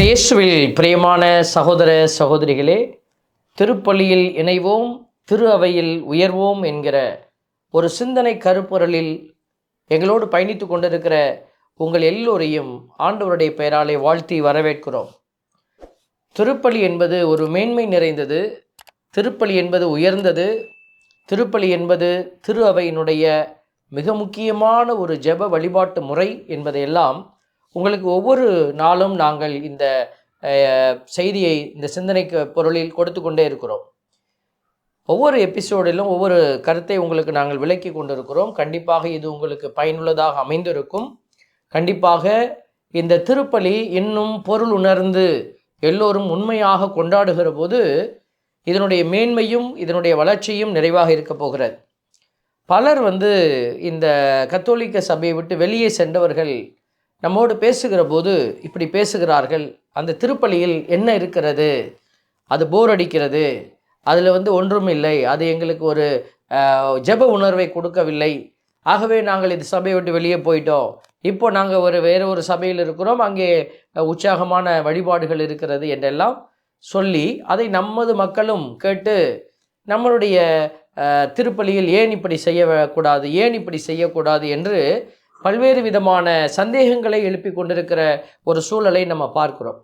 இயேசுவில் பிரியமான சகோதர சகோதரிகளே திருப்பள்ளியில் இணைவோம் திரு அவையில் உயர்வோம் என்கிற ஒரு சிந்தனை கருப்பொருளில் எங்களோடு பயணித்து கொண்டிருக்கிற உங்கள் எல்லோரையும் ஆண்டவருடைய பெயராலே வாழ்த்தி வரவேற்கிறோம். திருப்பலி என்பது ஒரு மேன்மை நிறைந்தது திருப்பலி என்பது உயர்ந்தது திருப்பலி என்பது திரு அவையினுடைய மிக முக்கியமான ஒரு ஜெப வழிபாட்டு முறை என்பதையெல்லாம் உங்களுக்கு ஒவ்வொரு நாளும் நாங்கள் இந்த செய்தியை இந்த சிந்தனைக்கு பொருளில் கொடுத்து கொண்டே இருக்கிறோம். ஒவ்வொரு எபிசோடிலும் ஒவ்வொரு கருத்தை உங்களுக்கு நாங்கள் விளக்கி கொண்டிருக்கிறோம். கண்டிப்பாக இது உங்களுக்கு பயனுள்ளதாக அமைந்திருக்கும். கண்டிப்பாக இந்த திருப்பலி இன்னும் பொருள் உணர்ந்து எல்லோரும் உண்மையாக கொண்டாடுகிற போது இதனுடைய மேன்மையும் இதனுடைய வளர்ச்சியும் நிறைவாக இருக்க போகிறது. பலர் வந்து இந்த கத்தோலிக்க சபையை விட்டு வெளியே சென்றவர்கள் நம்மோடு பேசுகிற போது இப்படி பேசுகிறார்கள். அந்த திருப்பலியில் என்ன இருக்கிறது? அது போர் அடிக்கிறது. அதில் வந்து ஒன்றும் இல்லை. அது எங்களுக்கு ஒரு ஜப ஜெப உணர்வை கொடுக்கவில்லை. ஆகவே நாங்கள் இது சபையை விட்டு வெளியே போயிட்டோம். இப்போ நாங்கள் ஒரு வேறு ஒரு சபையில் இருக்கிறோம். அங்கே உற்சாகமான வழிபாடுகள் இருக்கிறது என்றெல்லாம் சொல்லி அதை நமது மக்களும் கேட்டு நம்மளுடைய திருப்பலியில் ஏன் இப்படி செய்யக்கூடாது ஏன் இப்படி செய்யக்கூடாது? என்று பல்வேறு விதமான சந்தேகங்களை எழுப்பி கொண்டிருக்கிற ஒரு சூழலை நம்ம பார்க்கிறோம்.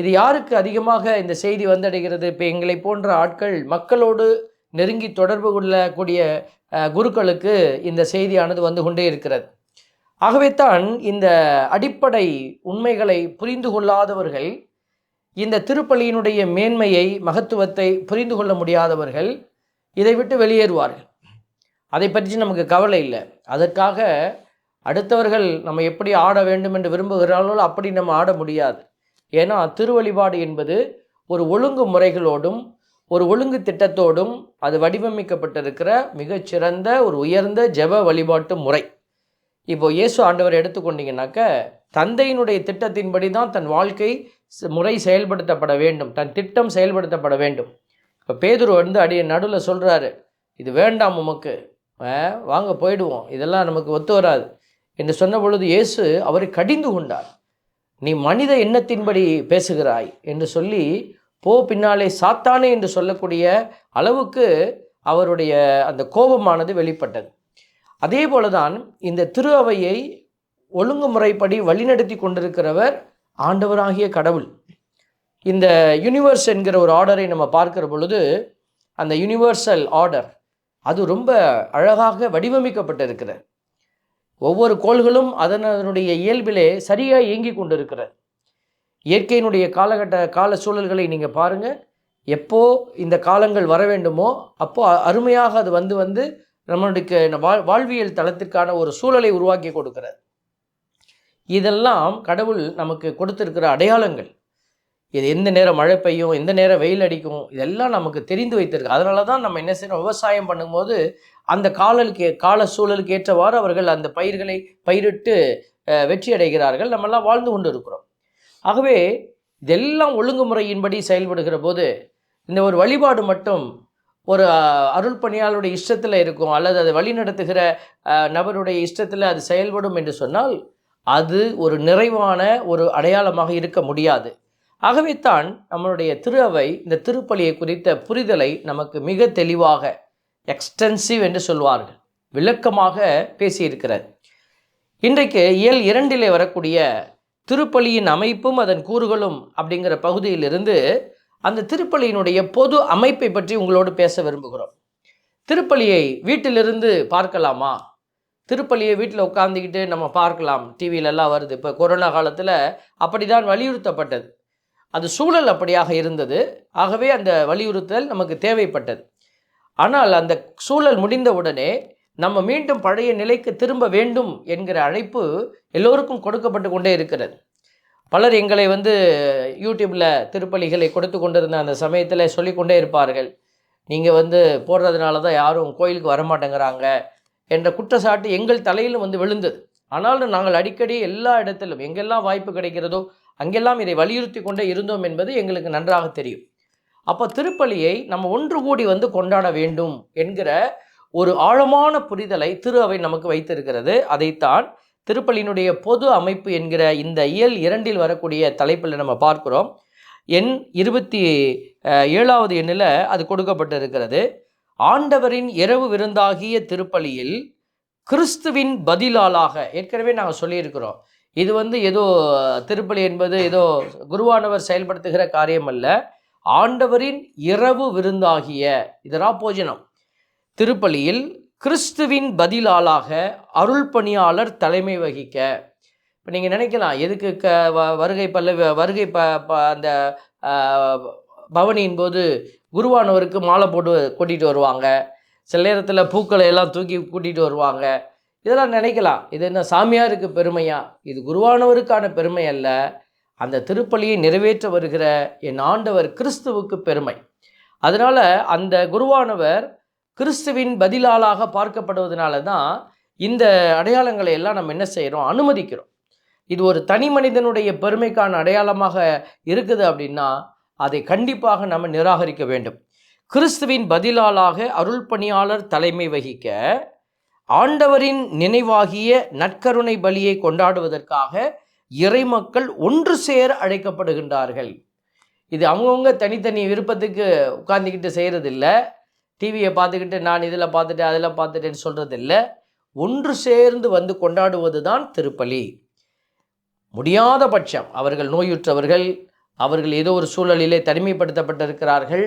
இது யாருக்கு அதிகமாக இந்த செய்தி வந்தடைகிறது? இப்போ எங்களை போன்ற ஆட்கள் மக்களோடு நெருங்கி தொடர்பு கொள்ளக்கூடிய குருக்களுக்கு இந்த செய்தியானது வந்து கொண்டே இருக்கிறது. ஆகவே தான் இந்த அடிப்படை உண்மைகளை புரிந்து கொள்ளாதவர்கள் இந்த திருப்பலியினுடைய மேன்மையை மகத்துவத்தை புரிந்து கொள்ள முடியாதவர்கள் இதை விட்டு வெளியேறுவார்கள். அதை பற்றி நமக்கு கவலை இல்லை. அதற்காக அடுத்தவர்கள் நம்ம எப்படி ஆட வேண்டும் என்று விரும்புகிறார்களோ அப்படி நம்ம ஆட முடியாது. ஏன்னா திருவழிபாடு என்பது ஒரு ஒழுங்கு முறைகளோடும் ஒரு ஒழுங்கு திட்டத்தோடும் அது வடிவமைக்கப்பட்டிருக்கிற மிகச்சிறந்த ஒரு உயர்ந்த ஜெப வழிபாட்டு முறை. இப்போ இயேசு ஆண்டவர் எடுத்துக்கொண்டீங்கன்னாக்க தந்தையினுடைய திட்டத்தின்படி தான் தன் வாழ்க்கை முறை செயல்படுத்தப்பட வேண்டும். தன் திட்டம் செயல்படுத்தப்பட வேண்டும். இப்போ பேதுரு வந்து அடி நடுவில் சொல்கிறாரு இது வேண்டாம் உமக்கு. வாங்க போயிடுவோம். இதெல்லாம் நமக்கு ஒத்து வராது. என்று சொன்ன பொழுது இயேசு அவரை கடிந்து கொண்டார். நீ மனித எண்ணத்தின்படி பேசுகிறாய் என்று சொல்லி போ பின்னாலே சாத்தானே என்று சொல்லக்கூடிய அளவுக்கு அவருடைய அந்த கோபமானது வெளிப்பட்டது. அதே போலதான் இந்த திரு அவையை ஒழுங்குமுறைப்படி வழிநடத்தி கொண்டிருக்கிறவர் ஆண்டவராகிய கடவுள். இந்த யூனிவர்ஸ் என்கிற ஒரு ஆர்டரை நம்ம பார்க்கிற பொழுது அந்த யுனிவர்சல் ஆர்டர் அது ரொம்ப அழகாக வடிவமைக்கப்பட்டிருக்கிறது. ஒவ்வொரு கோள்களும் அதன் அதனுடைய இயல்பிலே சரியாக இயங்கி கொண்டிருக்கிறது. இயற்கையினுடைய காலகட்ட கால சூழல்களை நீங்கள் பாருங்கள் எப்போ இந்த காலங்கள் வர வேண்டுமோ அப்போது அ- அருமையாக அது வந்து வந்து நம்மளுடைய வாழ் வாழ்வியல் தளத்திற்கான ஒரு சூழலை உருவாக்கி கொடுக்கிறது. இதெல்லாம் கடவுள் நமக்கு கொடுத்துருக்கிற அடையாளங்கள். இது எந்த நேரம் மழை பெய்யும் எந்த நேரம் வெயில் அடிக்கும் இதெல்லாம் நமக்கு தெரிந்து வைத்திருக்கு அதனால தான் நம்ம என்ன செய்யணும் விவசாயம் பண்ணும்போது அந்த காலலுக்கு கால சூழலுக்கு ஏற்றவாறு அவர்கள் அந்த பயிர்களை பயிரிட்டு வெற்றி அடைகிறார்கள் நம்மெல்லாம் வாழ்ந்து கொண்டு இருக்கிறோம் ஆகவே இதெல்லாம் ஒழுங்குமுறையின்படி செயல்படுகிற போது இந்த ஒரு வழிபாடு மட்டும் ஒரு அருள் பணியாளருடைய இஷ்டத்தில் இருக்கும். அல்லது அதை வழி நடத்துகிற நபருடைய இஷ்டத்தில் அது செயல்படும் என்று சொன்னால் அது ஒரு நிறைவான ஒரு அடையாளமாக இருக்க முடியாது. ஆகவே தான் நம்மளுடைய திரு அவை இந்த திருப்பலியை குறித்த புரிதலை நமக்கு மிக தெளிவாக எக்ஸ்டென்சிவ் என்று சொல்வார்கள். விளக்கமாக பேசியிருக்கிறார். இன்றைக்கு இயல் இரண்டிலே வரக்கூடிய திருப்பலியின் அமைப்பும் அதன் கூறுகளும் அப்படிங்கிற பகுதியிலிருந்து அந்த திருப்பலியினுடைய பொது அமைப்பை பற்றி உங்களோடு பேச விரும்புகிறோம். திருப்பலியை வீட்டிலிருந்து பார்க்கலாமா? திருப்பலியை வீட்டில் உட்காந்துக்கிட்டு நம்ம பார்க்கலாம். டிவியில எல்லாம் வருது. இப்போ கொரோனா காலத்தில் அப்படி தான் வலியுறுத்தப்பட்டது. அது சூழல் அப்படியாக இருந்தது. ஆகவே அந்த வலியுறுத்தல் நமக்கு தேவைப்பட்டது. ஆனால் அந்த சூழல் முடிந்தவுடனே நம்ம மீண்டும் பழைய நிலைக்கு திரும்ப வேண்டும் என்கிற அழைப்பு எல்லோருக்கும் கொடுக்கப்பட்டு கொண்டே இருக்கிறது. பலர் எங்களை வந்து யூடியூப்பில் திருப்பலிகளை கொடுத்து கொண்டிருந்த அந்த சமயத்தில் சொல்லிக்கொண்டே இருப்பார்கள். நீங்கள் வந்து போடுறதுனால தான் யாரும் கோயிலுக்கு வரமாட்டேங்கிறாங்க என்ற குற்றச்சாட்டு எங்கள் தலையிலும் வந்து விழுந்தது. ஆனாலும் நாங்கள் அடிக்கடி எல்லா இடத்திலும் எங்கெல்லாம் வாய்ப்பு கிடைக்கிறதோ அங்கெல்லாம் இதை வலியுறுத்தி கொண்டே இருந்தோம் என்பது எங்களுக்கு நன்றாக தெரியும். அப்போ திருப்பலியை நம்ம ஒன்று கூடி வந்து கொண்டாட வேண்டும் என்கிற ஒரு ஆழமான புரிதலை திரு அவை நமக்கு வைத்திருக்கிறது. அதைத்தான் திருப்பலியினுடைய பொது அமைப்பு என்கிற இந்த இயல் இரண்டில் வரக்கூடிய தலைப்பில் நம்ம பார்க்கிறோம். எண் இருபத்தி ஏழாவது எண்ணில் அது கொடுக்கப்பட்டிருக்கிறது. ஆண்டவரின் இரவு விருந்தாகிய திருப்பலியில் கிறிஸ்துவின் பதிலாளாக ஏற்கனவே நாங்கள் சொல்லியிருக்கிறோம். இது வந்து ஏதோ திருப்பலி என்பது ஏதோ குருவானவர் செயல்படுத்துகிற காரியம் அல்ல ஆண்டவரின் இரவு விருந்தாகிய இதரா போஜனம் திருப்பலியில் கிறிஸ்துவின் பதிலாளாக அருள் பணியாளர் தலைமை வகிக்க. இப்போ நீங்கள் நினைக்கலாம் எதுக்கு க வ- வருகை பல்ல வருகை ப ப அந்த பவனியின் போது குருவானவருக்கு மாலை போட்டு கூட்டிகிட்டு வருவாங்க. சில நேரத்தில் பூக்களை எல்லாம் தூக்கி கூட்டிகிட்டு வருவாங்க. இதெல்லாம் நினைக்கலாம். இது என்ன சாமியாருக்கு பெருமையா? இது குருவானவருக்கான பெருமை அல்ல. அந்த திருப்பலியை நிறைவேற்ற வருகிற என் ஆண்டவர் கிறிஸ்துவுக்கு பெருமை. அதனால் அந்த குருவானவர் கிறிஸ்துவின் பதிலாளாக பார்க்கப்படுவதனால தான் இந்த அடையாளங்களை எல்லாம் நம்ம என்ன செய்கிறோம் அனுமதிக்கிறோம். இது ஒரு தனி மனிதனுடைய பெருமைக்கான அடையாளமாக இருக்குது அப்படின்னா அதை கண்டிப்பாக நம்ம நிராகரிக்க வேண்டும். கிறிஸ்துவின் பதிலாளாக அருள் பணியாளர் தலைமை வகிக்க ஆண்டவரின் நினைவாகிய நற்கருணை பலியை கொண்டாடுவதற்காக இறைமக்கள் ஒன்று சேர அழைக்கப்படுகின்றார்கள். இது அவங்கவுங்க தனித்தனி விருப்பத்துக்கு உட்கார்ந்துக்கிட்டு செய்கிறதில்ல டிவியை பார்த்துக்கிட்டு நான் இதில் பார்த்துட்டேன் அதில் பார்த்துட்டேன்னு சொல்கிறதில்ல ஒன்று சேர்ந்து வந்து கொண்டாடுவது தான் திருப்பலி. முடியாத பட்சம். அவர்கள் நோயுற்றவர்கள் அவர்கள் ஏதோ ஒரு சூழலிலே தனிமைப்படுத்தப்பட்டிருக்கிறார்கள்.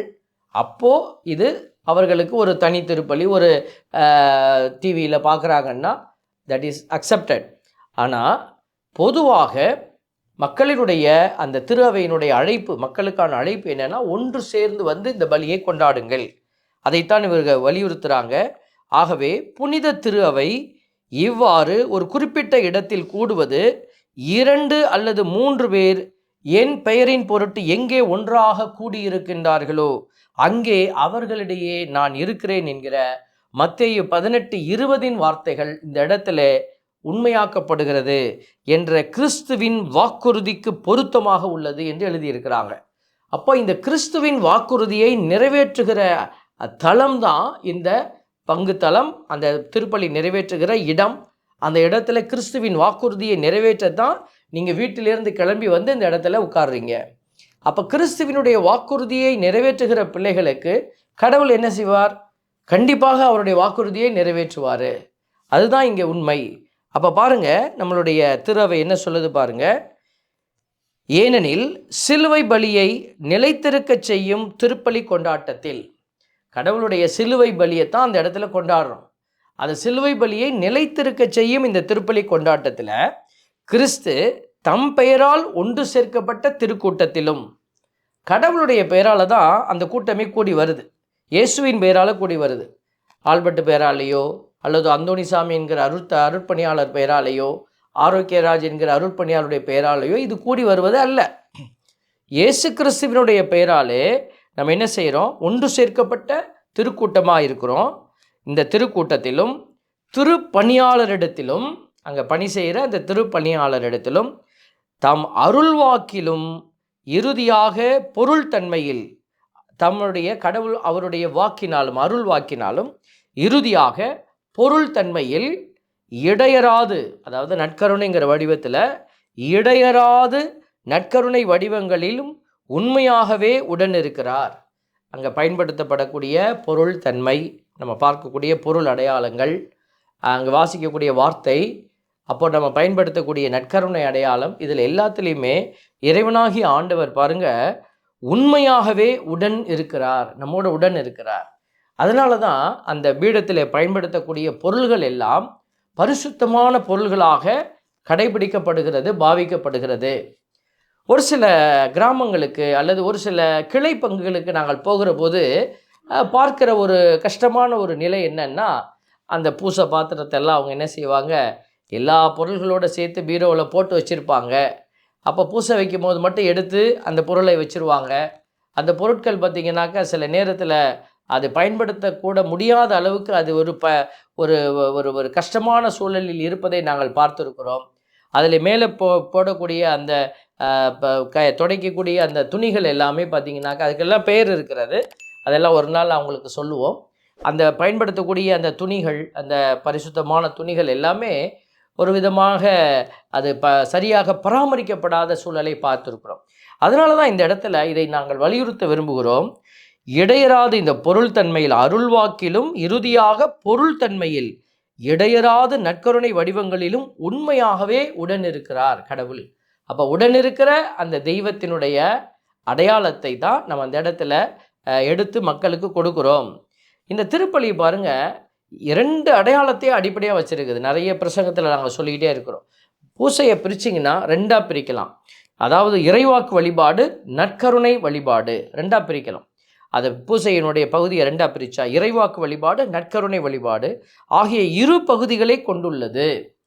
அப்போது இது அவர்களுக்கு ஒரு தனி திருப்பலி ஒரு டிவியில் பார்க்குறாங்கன்னா தட் இஸ் அக்செப்டட் ஆனால் பொதுவாக மக்களினுடைய அந்த திரு அவையினுடைய அழைப்பு மக்களுக்கான அழைப்பு என்னென்னா ஒன்று சேர்ந்து வந்து இந்த பலியை கொண்டாடுங்கள். அதைத்தான் இவர்கள் வலியுறுத்துகிறாங்க ஆகவே புனித திரு அவை இவ்வாறு ஒரு குறிப்பிட்ட இடத்தில் கூடுவது இரண்டு அல்லது மூன்று பேர் என் பெயரின் பொருட்டு எங்கே ஒன்றாக கூடியிருக்கின்றார்களோ அங்கே அவர்களிடையே நான் இருக்கிறேன் என்கிற மத்திய பதினெட்டு இருபதின் வார்த்தைகள் இந்த இடத்துல உண்மையாக்கப்படுகிறது என்ற கிறிஸ்துவின் வாக்குறுதிக்கு பொருத்தமாக உள்ளது என்று எழுதியிருக்கிறாங்க. அப்போ இந்த கிறிஸ்துவின் வாக்குறுதியை நிறைவேற்றுகிற தளம் தான் இந்த பங்கு தளம். அந்த திருப்பலி நிறைவேற்றுகிற இடம். அந்த இடத்துல கிறிஸ்துவின் வாக்குறுதியை நிறைவேற்றத்தான் நீங்கள் வீட்டிலேருந்து கிளம்பி வந்து இந்த இடத்துல உட்காருறீங்க. அப்போ கிறிஸ்துவினுடைய வாக்குறுதியை நிறைவேற்றுகிற பிள்ளைகளுக்கு கடவுள் என்ன செய்வார்? கண்டிப்பாக அவருடைய வாக்குறுதியை நிறைவேற்றுவார். அதுதான் இங்கே உண்மை. அப்போ பாருங்கள் நம்மளுடைய திருவை என்ன சொல்லுது பாருங்கள் ஏனெனில் சிலுவை பலியை நிலைத்திருக்கச் செய்யும் திருப்பலி கொண்டாட்டத்தில் கடவுளுடைய சிலுவை பலியை தான் அந்த இடத்துல கொண்டாடுறோம். அந்த சிலுவை பலியை நிலைத்திருக்கச் செய்யும் இந்த திருப்பலி கொண்டாட்டத்தில் கிறிஸ்து தம் பெயரால் ஒன்று சேர்க்கப்பட்ட திருக்கூட்டத்திலும் கடவுளுடைய பெயரால் தான் அந்த கூட்டமே கூடி வருது. இயேசுவின் பெயரால் கூடி வருது. ஆல்பர்ட் பெயராலேயோ அல்லது அந்தோணிசாமி என்கிற அருட் அருட்பணியாளர் பெயராலேயோ ஆரோக்கியராஜ் என்கிற அருட்பணியாளருடைய பெயராலேயோ இது கூடி வருவது அல்ல. இயேசு கிறிஸ்துவனுடைய பெயராலே நம்ம என்ன செய்கிறோம்? ஒன்று சேர்க்கப்பட்ட திருக்கூட்டமாக இருக்கிறோம். இந்த திருக்கூட்டத்திலும் திருப்பணியாளரிடத்திலும் அங்கே பணி செய்கிற அந்த திருப்பணியாளரிடத்திலும் தம் அருள்வாக்கிலும் இறுதியாக பொருள் தன்மையில் தம்முடைய கடவுள் அவருடைய வாக்கினாலும் அருள் வாக்கினாலும் இறுதியாக பொருள் தன்மையில் இடையராது அதாவது நற்கருணைங்கிற வடிவத்தில் இடையராது நற்கருணை வடிவங்களிலும் உண்மையாகவே உடன் இருக்கிறார் அங்கே பயன்படுத்தப்படக்கூடிய பொருள் தன்மை நம்ம பார்க்கக்கூடிய பொருள் அடையாளங்கள் அங்கே வாசிக்கக்கூடிய வார்த்தை அப்போ நம்ம பயன்படுத்தக்கூடிய நற்கருணை அடையாளம் இதில் எல்லாத்துலேயுமே இறைவனாகி ஆண்டவர் பாருங்க உண்மையாகவே உடன் இருக்கிறார் நம்மோட உடன் இருக்கிறார். அதனால தான் அந்த பீடத்தில் பயன்படுத்தக்கூடிய பொருள்கள் எல்லாம் பரிசுத்தமான பொருள்களாக கடைபிடிக்கப்படுகிறது பாவிக்கப்படுகிறது. ஒரு சில கிராமங்களுக்கு அல்லது ஒரு சில கிளை பங்குகளுக்கு நாங்கள் போகிற போது பார்க்கிற ஒரு கஷ்டமான ஒரு நிலை என்னன்னா அந்த பூசை பாத்திரத்தை எல்லாம் அவங்க என்ன செய்வாங்க? எல்லா பொருள்களோடு சேர்த்து பீரோவில் போட்டு வச்சுருப்பாங்க. அப்போ பூசை வைக்கும் போது மட்டும் எடுத்து அந்த பொருளை வச்சுருவாங்க. அந்த பொருட்கள் பார்த்திங்கனாக்கா சில நேரத்தில் அது பயன்படுத்தக்கூட முடியாத அளவுக்கு அது ஒரு ப ஒரு ஒரு ஒரு கஷ்டமான சூழலில் இருப்பதை நாங்கள் பார்த்துருக்கிறோம். அதில் மேலே போ போடக்கூடிய அந்த ப- க துடைக்கக்கூடிய அந்த துணிகள் எல்லாமே பார்த்திங்கனாக்கா அதுக்கெல்லாம் பேர் இருக்கிறது. அதெல்லாம் ஒரு நாள் அவங்களுக்கு சொல்லுவோம். அந்த பயன்படுத்தக்கூடிய அந்த துணிகள் அந்த பரிசுத்தமான துணிகள் எல்லாமே ஒரு விதமாக அது ப சரியாக பராமரிக்கப்படாத சூழலை பார்த்துருக்குறோம். அதனால தான் இந்த இடத்துல இதை நாங்கள் வலியுறுத்த விரும்புகிறோம். இடையராது இந்த பொருள் தன்மையில் அருள்வாக்கிலும் இறுதியாக பொருள் தன்மையில் இடையராது நற்கருணை வடிவங்களிலும் உண்மையாகவே உடன் இருக்கிறார் கடவுள். அப்போ உடன் இருக்கிற அந்த தெய்வத்தினுடைய அடையாளத்தை தான் நம்ம அந்த இடத்துல எடுத்து மக்களுக்கு கொடுக்குறோம். இந்த திருப்பலி பாருங்க இரண்டு அடையாளத்தையும் அடிப்படையாக வச்சிருக்குது. நிறைய பிரசங்கத்தில் நாங்கள் சொல்லிக்கிட்டே இருக்கிறோம். பூசையை பிரிச்சிங்கன்னா ரெண்டாக பிரிக்கலாம். அதாவது இறைவாக்கு வழிபாடு நற்கருணை வழிபாடு ரெண்டாக பிரிக்கலாம். அது பூசையினுடைய பகுதியை ரெண்டாக பிரித்தா இறைவாக்கு வழிபாடு நற்கருணை வழிபாடு ஆகிய இரு பகுதிகளை கொண்டுள்ளது.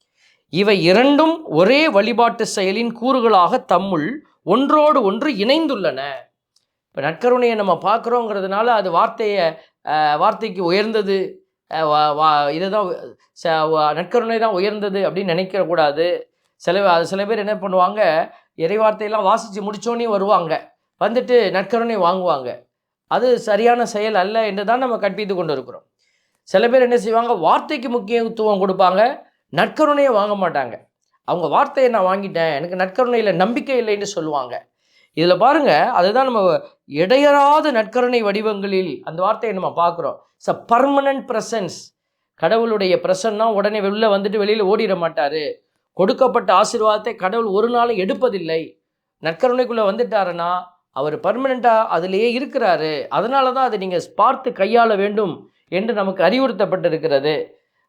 இவை இரண்டும் ஒரே வழிபாட்டு செயலின் கூறுகளாக தம்முள் ஒன்றோடு ஒன்று இணைந்துள்ளன. இப்போ நற்கருணையை நம்ம பார்க்குறோங்கிறதுனால அது வார்த்தையை வார்த்தைக்கு உயர்ந்தது. வா- வா- இதுதான் ச- நற்கருணை தான் உயர்ந்தது அப்படின்னு நினைக்கக்கூடாது சில அது சில பேர் என்ன பண்ணுவாங்க இறைவார்த்தையெல்லாம் வாசித்து முடித்தோன்னே வருவாங்க. வந்துட்டு நற்கருணை வாங்குவாங்க. அது சரியான செயல் அல்ல என்று தான் நம்ம கற்பித்து கொண்டு இருக்கிறோம் சில பேர் என்ன செய்வாங்க வார்த்தைக்கு முக்கியத்துவம் கொடுப்பாங்க நற்கருணையை வாங்க மாட்டாங்க. அவங்க வார்த்தையை நான் வாங்கிட்டேன் எனக்கு நற்கருணையில் நம்பிக்கை இல்லைன்னு சொல்லுவாங்க. இதில் பாருங்க அதுதான் நம்ம இடையறாத நற்கருணை வடிவங்களில் அந்த வார்த்தையை நம்ம பார்க்குறோம். இட்ஸ் அ பர்மனன்ட் ப்ரெசன்ஸ் கடவுளுடைய பிரசன்னா உடனே வெளில வந்துட்டு வெளியில் ஓடிட மாட்டார். கொடுக்கப்பட்ட ஆசீர்வாதத்தை கடவுள் ஒரு நாளும் எடுப்பதில்லை. நற்கருணைக்குள்ளே வந்துட்டாருன்னா அவர் பர்மனெண்ட்டாக அதிலேயே இருக்கிறாரு. அதனால தான் அதை நீங்கள் பார்த்து கையாள வேண்டும் என்று நமக்கு அறிவுறுத்தப்பட்டிருக்கிறது.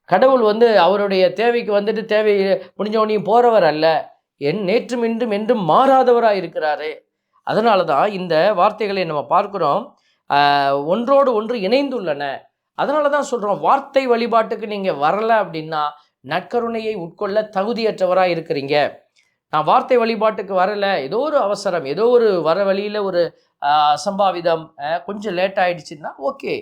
கடவுள் வந்து அவருடைய தேவைக்கு வந்துட்டு தேவை முடிஞ்சவனையும் போகிறவர் அல்ல. என் நேற்றும் இன்றும் என்றும் மாறாதவராக இருக்கிறாரு. அதனால தான் இந்த வார்த்தைகளை நம்ம பார்க்குறோம். ஒன்றோடு ஒன்று இணைந்துள்ளன. அதனால தான் சொல்கிறோம் வார்த்தை வழிபாட்டுக்கு நீங்கள் வரலை அப்படின்னா நற்கருணையை உட்கொள்ள தகுதியற்றவராக இருக்கிறீங்க. நான் வார்த்தை வழிபாட்டுக்கு வரலை. ஏதோ ஒரு அவசரம் ஏதோ ஒரு வர வழியில் ஒரு அசம்பாவிதம் கொஞ்சம் லேட் ஆகிடுச்சின்னா ஓகே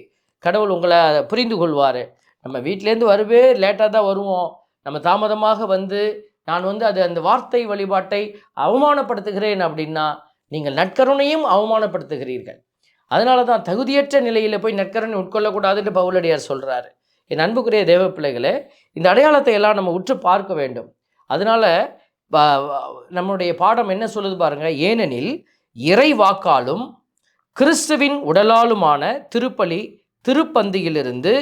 கடவுள் உங்களை புரிந்து கொள்வார். நம்ம வீட்டிலேருந்து வருவே லேட்டாக தான் வருவோம். நம்ம தாமதமாக வந்து நான் வந்து அது அந்த வார்த்தை வழிபாட்டை அவமானப்படுத்துகிறேன் அப்படின்னா நீங்கள் நற்கருணையும் அவமானப்படுத்துகிறீர்கள். அதனால தான் தகுதியற்ற நிலையில் போய் நற்கருணை உட்கொள்ளக்கூடாதுன்னு பவுலடியார் சொல்கிறாரு என் அன்புக்குரிய தேவ பிள்ளைகளே இந்த அடையாளத்தை எல்லாம் நம்ம உற்று பார்க்க வேண்டும். அதனால நம்முடைய பாடம் என்ன சொல்லுது பாருங்க. ஏனெனில் இறை வாக்காலும் கிறிஸ்துவின் உடலாலுமான திருப்பலி திருப்பந்தியிலிருந்து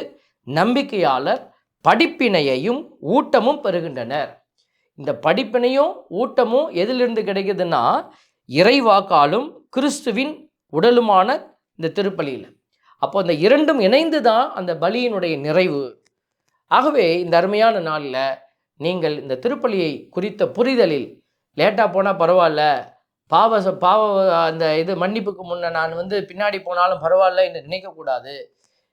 நம்பிக்கையாளர் படிப்பினையையும் ஊட்டமும் பெறுகின்றனர். இந்த படிப்பினையும் ஊட்டமும் எதிலிருந்து கிடைக்குதுன்னா இறைவாக்காலும் கிறிஸ்துவின் உடலுமான இந்த திருப்பலியில். அப்போ அந்த இரண்டும் இணைந்து தான் அந்த பலியினுடைய நிறைவு. ஆகவே இந்த அருமையான நாளில் நீங்கள் இந்த திருப்பலியை குறித்த புரிதலில் லேட்டாக போனால் பரவாயில்ல. பாவ பாவ அந்த இது மன்னிப்புக்கு முன்ன நான் வந்து பின்னாடி போனாலும் பரவாயில்ல என்று நினைக்கக்கூடாது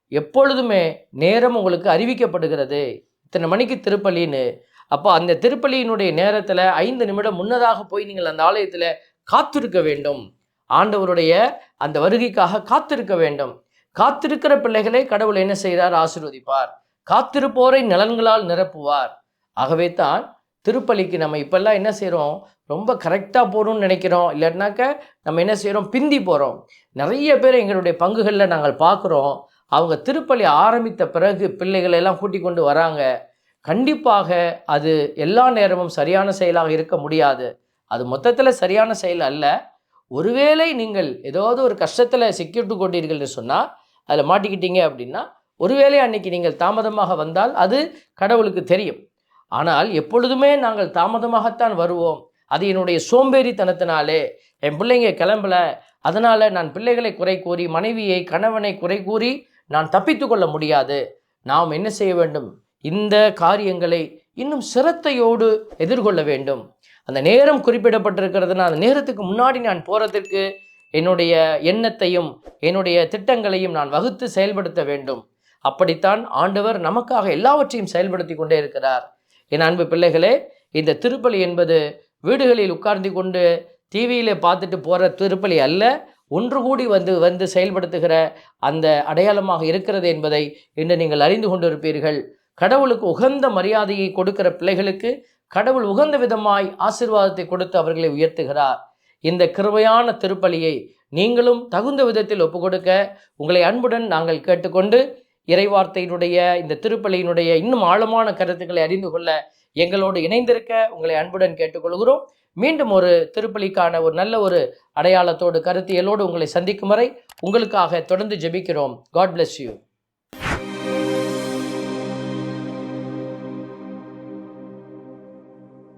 எப்பொழுதுமே நேரம் உங்களுக்கு அறிவிக்கப்படுகிறது. இத்தனை மணிக்கு திருப்பலின்னு. அப்போ அந்த திருப்பலியினுடைய நேரத்தில் ஐந்து நிமிடம் முன்னதாக போய் நீங்கள் அந்த ஆலயத்தில் காத்திருக்க வேண்டும். ஆண்டவருடைய அந்த வருகைக்காக காத்திருக்க வேண்டும். காத்திருக்கிற பிள்ளைகளை கடவுள் என்ன செய்கிறார் ஆசீர்வதிப்பார். காத்திருப்போரை நலன்களால் நிரப்புவார். ஆகவே தான் திருப்பலிக்கு நம்ம இப்பெல்லாம் என்ன செய்கிறோம் ரொம்ப கரெக்டாக போகணும்னு நினைக்கிறோம். இல்லைனாக்க நம்ம என்ன செய்கிறோம் பிந்தி போகிறோம் நிறைய பேர் எங்களுடைய பங்குகளில் நாங்கள் பார்க்குறோம். அவங்க திருப்பலி ஆரம்பித்த பிறகு பிள்ளைகளை எல்லாம் கூட்டி கொண்டு வராங்க. கண்டிப்பாக அது எல்லா நேரமும் சரியான செயலாக இருக்க முடியாது. அது மொத்தத்தில் சரியான செயல் அல்ல. ஒருவேளை நீங்கள் ஏதாவது ஒரு கஷ்டத்தில் சிக்கிட்டு கொண்டீர்கள்னு சொன்னால் அதில் மாட்டிக்கிட்டீங்க அப்படின்னா ஒருவேளை அன்னைக்கு நீங்கள் தாமதமாக வந்தால் அது கடவுளுக்கு தெரியும். ஆனால் எப்பொழுதுமே நாங்கள் தாமதமாகத்தான் வருவோம். அது என்னுடைய சோம்பேறித்தனத்தினாலே. என் பிள்ளைங்க கிளம்பல. அதனால் நான் பிள்ளைகளை குறை கூறி மனைவியை கணவனை குறை கூறி நான் தப்பித்து கொள்ள முடியாது. நாம் என்ன செய்ய வேண்டும்? இந்த காரியங்களை இன்னும் சிரத்தையோடு எதிர்கொள்ள வேண்டும். அந்த நேரம் குறிப்பிடப்பட்டிருக்கிறதுனா அந்த நேரத்துக்கு முன்னாடி நான் போகிறதுக்கு என்னுடைய எண்ணத்தையும் என்னுடைய திட்டங்களையும் நான் வகுத்து செயல்படுத்த வேண்டும். அப்படித்தான் ஆண்டவர் நமக்காக எல்லாவற்றையும் செயல்படுத்தி கொண்டே இருக்கிறார். என் அன்பு பிள்ளைகளே இந்த திருப்பலி என்பது வீடுகளில் உட்கார்ந்து கொண்டு டிவியில் பார்த்துட்டு போகிற திருப்பலி அல்ல ஒன்று கூடி வந்து வந்து செயல்படுத்துகிற அந்த அடையாளமாக இருக்கிறது என்பதை இன்று நீங்கள் அறிந்து கொண்டிருப்பீர்கள். கடவுளுக்கு உகந்த மரியாதையை கொடுக்கிற பிள்ளைகளுக்கு கடவுள் உகந்த விதமாய் ஆசீர்வாதத்தை கொடுத்து அவர்களை உயர்த்துகிறார். இந்த கிருபையான திருப்பலியை நீங்களும் தகுந்த விதத்தில் ஒப்புக்கொடுக்க உங்களை அன்புடன் நாங்கள் கேட்டுக்கொண்டு இறைவார்த்தையினுடைய இந்த திருப்பலியினுடைய இன்னும் ஆழமான கருத்துக்களை அறிந்து கொள்ள எங்களோடு இணைந்திருக்க உங்களை அன்புடன் கேட்டுக்கொள்கிறோம். மீண்டும் ஒரு திருப்பலிக்கான ஒரு நல்ல ஒரு அடையாளத்தோடு கருத்தியலோடு உங்களை சந்திக்கும் வரை உங்களுக்காக தொடர்ந்து ஜெபிக்கிறோம். God bless you